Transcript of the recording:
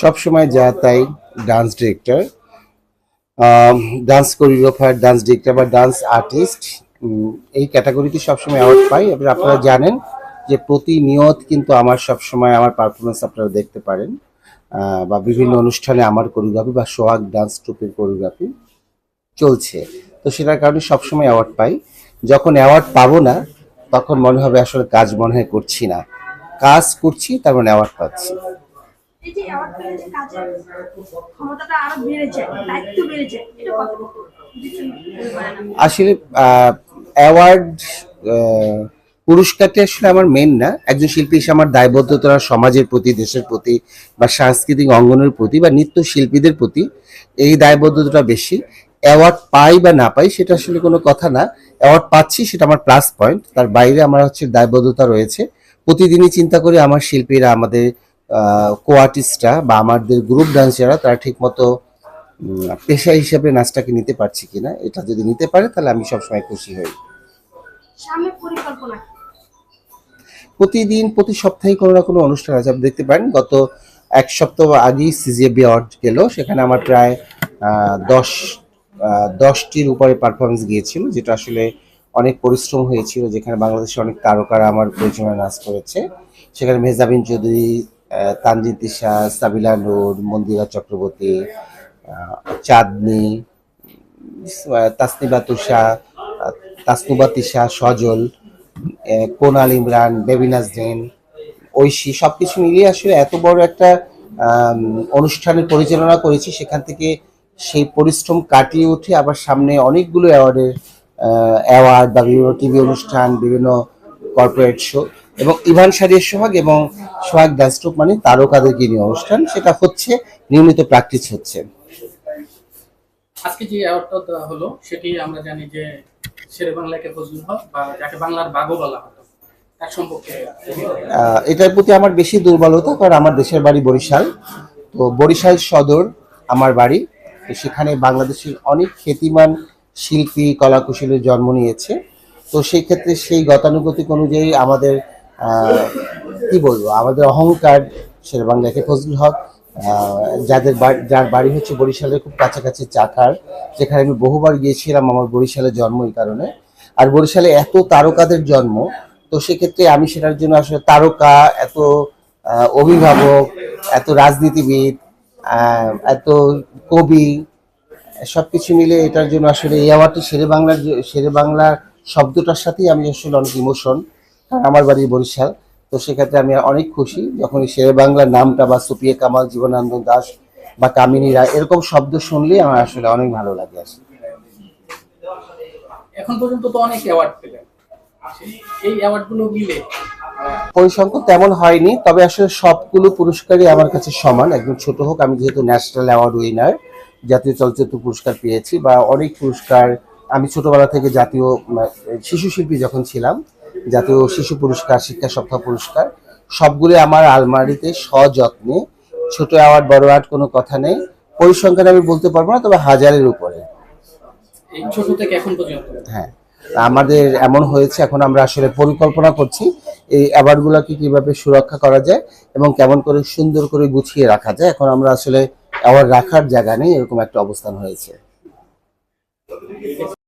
সবসময় যা তাই dance director dance choreographer dance director বা ডান্স আর্টিস্ট এই ক্যাটাগরিতে সবসময় অ্যাওয়ার্ড পাই। এবার আপনারা জানেন যে প্রতিনিয়ত কিন্তু আমার সবসময় আমার পারফরমেন্স আপনারা দেখতে পারেন বা বিভিন্ন অনুষ্ঠানে আমার কোরিওগ্রাফি বা সোহাগ ডান্স ট্রুপের কোরিওগ্রাফি চলছে। তো সেটার কারণে সবসময় অ্যাওয়ার্ড পাই। যখন অ্যাওয়ার্ড পাবো না, তখন মনে হবে আসলে কাজ মনে হয় করছি না। কাজ করছি তার মানে অ্যাওয়ার্ড পাচ্ছি আসলে অ্যাওয়ার্ড পুরস্কারটি আসলে আমার মেন না। একজন শিল্পী হিসেবে আমার দায়বদ্ধতা সমাজের প্রতি দেশের প্রতি বা সাংস্কৃতিক অঙ্গনের প্রতি বা নৃত্য শিল্পীদের প্রতি এই দায়বদ্ধতাটা বেশি। অ্যাওয়ার্ড পাই বা না পাই সেটা আসলে কোনো কথা না। অ্যাওয়ার্ড পাচ্ছি সেটা আমার প্লাস পয়েন্ট তার বাইরে আমার হচ্ছে দায়বদ্ধতা রয়েছে। প্রতিদিনই চিন্তা করি আমার শিল্পীরা আমাদের কো আর্টিস্টরা বা আমাদের গ্রুপ ডান্সাররা তারা ঠিকমতো পেশা হিসেবে নাচটাকে নিতে পারছি কিনা এটা যদি নিতে পারে তাহলে আমি সবসময় খুশি হই? প্রতিদিন প্রতি সপ্তাহে কোনো না কোনো অনুষ্ঠান আছে। আপনি দেখতে পারেন গত এক সপ্তাহ আগেই সিজিএবি অ্যাওয়ার্ড গেল। সেখানে আমার প্রায় দশ দশটির উপরে পারফরমেন্স গিয়েছিল যেটা আসলে অনেক পরিশ্রম হয়েছিল, যেখানে বাংলাদেশে অনেক তারকারা আমার প্রয়োজনে নাচ করেছে। সেখানে মেহজাবিন চৌধুরী তানজিন তিশা, সাবিলা নূর, মন্দিরা চক্রবর্তী চাঁদনি তাসনিবা তুষা তাসনুবা তিশা, সজল কোনাল ইমরান বেবিনাজ জেন ঐশী সব কিছু মিলিয়ে আসলে এত বড় একটা অনুষ্ঠানের পরিচালনা করেছি। সেখান থেকে সেই পরিশ্রম কাটিয়ে উঠে আবার সামনে অনেকগুলো অ্যাওয়ার্ডের অ্যাওয়ার্ড বা বিভিন্ন টিভি অনুষ্ঠান বিভিন্ন কর্পোরেট শো এবং ইভান সারির সোহাগ এবং সোহাগ ডান্স ট্রুপ মানে তারকাদেরকে নিয়ে অনুষ্ঠান সেটা হচ্ছে নিয়মিত প্র্যাকটিস হচ্ছে। আজকে যে অ্যাওয়ার্ডটা দেওয়া হলো সেটি আমরা জানি যে শেরে বাংলাকে ফজলুল হক বা যাকে বাংলার বাঘও বলা হতো তার সম্পর্কে এটার প্রতি আমার বেশি দুর্বলতা কারণ আমার দেশের বাড়ি বরিশাল। তো বরিশাল সদর আমার বাড়ি সেখানে বাংলাদেশের অনেক খ্যাতিমান শিল্পী কলাকুশলীর জন্ম নিয়েছে। তো সেই ক্ষেত্রে সেই গতানুগতিক অনুযায়ী আমাদের কি বলব, আমাদের অহংকার শের বাংলাকে ফজলুল হক যাদের যার বাড়ি হচ্ছে বরিশালের খুব কাছাকাছি চাকার, যেখানে আমি বহুবার গিয়েছিলাম আমার বরিশালে জন্ম এই কারণে। আর বরিশালে এত তারকাদের জন্ম, তো সেক্ষেত্রে আমি সেটার জন্য আসলে তারকা, এত অভিভাবক, এত রাজনীতিবিদ এত কবি সবকিছু মিলে এটার জন্য আসলে এই অ্যাওয়ার্ডটি শেরে বাংলার শেরে বাংলার শব্দটার সাথেই আমি আসলে অনেক ইমোশন আমার বাড়ি বরিশাল। তো সেক্ষেত্রে আমি অনেক খুশি যখন এই শেরে বাংলার নামটা বা সুপিয়া কামাল জীবনানন্দ দাস বা কামিনী রায় এরকম শব্দ শুনলেই আমার আসলে অনেক ভালো লাগে আসলে এখন পর্যন্ত তো অনেক অ্যাওয়ার্ড পেলেন। এই অ্যাওয়ার্ডগুলো মিলে পরিসংখ্যান তেমন হয়নি তবে আসলে সবগুলো পুরস্কারই আমার কাছে সমান। একদম ছোট হোক আমি যেহেতু ন্যাশনাল অ্যাওয়ার্ড উইনার জাতীয় চলচ্চিত্র পুরস্কার পেয়েছি বা অনেক পুরস্কার। আমি ছোটবেলা থেকে জাতীয় শিশু শিল্পী যখন ছিলাম জাতীয় শিশু পুরস্কার শিক্ষা সপ্তাহ পুরস্কার সবগুলি আমার আলমারিতে সযত্নে। ছোট অ্যাওয়ার্ড বড় অ্যাওয়ার্ড কোনো কথা নেই। পরিসংখ্যান আমি বলতে পারব না তবে হাজারের উপরে। এই ছোট থেকে এখন পর্যন্ত? হ্যাঁ আমাদের এমন হয়েছে এখন আমরা আসলে পরিকল্পনা করছি এই অ্যাওয়ার্ডগুলোকে কীভাবে সুরক্ষা করা যায় এবং কেমন করে সুন্দর করে গুছিয়ে রাখা যায়। এখন আমরা আসলে অ্যাওয়ার্ড রাখার জায়গা নেই এরকম একটা অবস্থান হয়েছে।